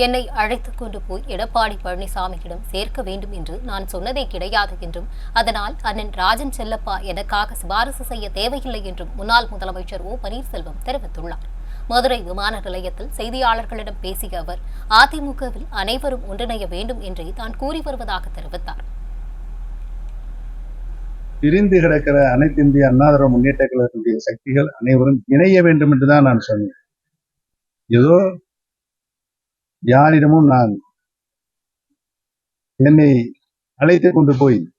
என்னை அழைத்துக் கொண்டு போய் எடப்பாடி பழனிசாமியிடம் சேர்க்க வேண்டும் என்று நான் சொன்னதே கிடையாது என்றும் அதனால் அண்ணன் ராஜன் செல்லப்பா எனக்காக சிபாரிசு செய்ய தேவையில்லை என்றும் முன்னாள் முதலமைச்சர் ஓ பன்னீர்செல்வம் தெரிவித்துள்ளார். மதுரை விமான நிலையத்தில் செய்தியாளர்களிடம் பேசிய அவர் அதிமுகவில் அனைவரும் ஒன்றிணைய வேண்டும் என்றே தான் கூறி வருவதாக தெரிவித்தார். பிரிந்து கிடக்கிற அனைத்து இந்திய அண்ணாதிர முன்னேற்ற கழகத்துடைய சக்திகள் அனைவரும் இணைய வேண்டும் என்றுதான் நான் சொன்னேன். ஏதோ யாரிடமும் நான் என்னை அழைத்து கொண்டு போய்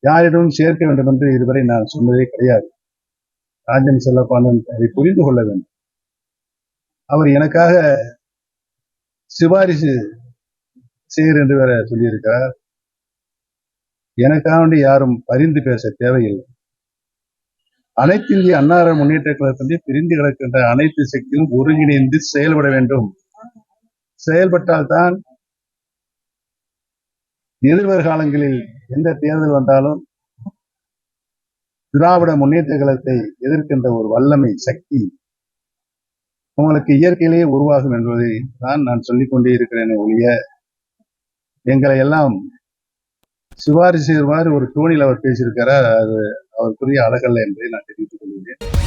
யாரிடமும் சேர்க்க வேண்டும் என்று இதுவரை நான் சொன்னதே கிடையாது. ராஜன் செல்லப்பானன் அதை புரிந்து கொள்ள வேண்டும். அவர் எனக்காக சிபாரிசு செய்யர் என்று வேற சொல்லியிருக்கிறார். எனக்காக வேண்டி யாரும் பரிந்து பேச தேவையில்லை. அனைத்து இந்திய அன்னார முன்னேற்ற கழகத்திலே பிரிந்து கிடக்கின்ற அனைத்து சக்தியும் ஒருங்கிணைந்து செயல்பட வேண்டும். செயல்பட்டால்தான் எதிர்வருகாலங்களில் எந்த தேர்தல் வந்தாலும் திராவிட முன்னேற்ற கழகத்தை எதிர்க்கின்ற ஒரு வல்லமை சக்தி உங்களுக்கு இயற்கையிலேயே உருவாகும் என்பதை தான் நான் சொல்லிக்கொண்டே இருக்கிறேன் ஒழிய எங்களை எல்லாம் சிபாரிசு மாதிரி ஒரு தோணியில் அவர் பேசியிருக்கிறார். அது அவருக்குரிய அழகல்ல என்பதை நான் தெரிவித்துக் கொள்கிறேன்.